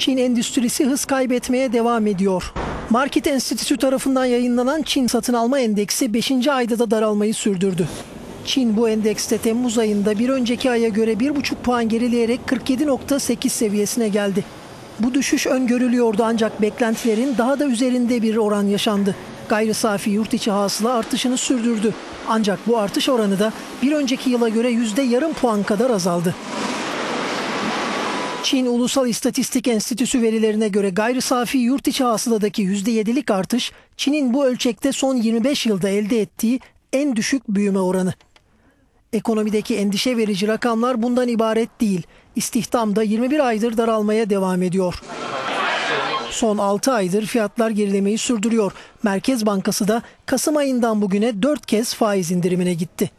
Çin endüstrisi hız kaybetmeye devam ediyor. Market Enstitüsü tarafından yayınlanan Çin satın alma endeksi 5. ayda da daralmayı sürdürdü. Çin bu endekste Temmuz ayında bir önceki aya göre 1,5 puan gerileyerek 47.8 seviyesine geldi. Bu düşüş öngörülüyordu ancak beklentilerin daha da üzerinde bir oran yaşandı. Gayri safi yurt içi hasıla artışını sürdürdü. Ancak bu artış oranı da bir önceki yıla göre yüzde yarım puan kadar azaldı. Çin Ulusal İstatistik Enstitüsü verilerine göre gayri safi yurt içi hasıladaki %7'lik artış Çin'in bu ölçekte son 25 yılda elde ettiği en düşük büyüme oranı. Ekonomideki endişe verici rakamlar bundan ibaret değil. İstihdam da 21 aydır daralmaya devam ediyor. Son 6 aydır fiyatlar gerilemeyi sürdürüyor. Merkez Bankası da Kasım ayından bugüne 4 kez faiz indirimine gitti.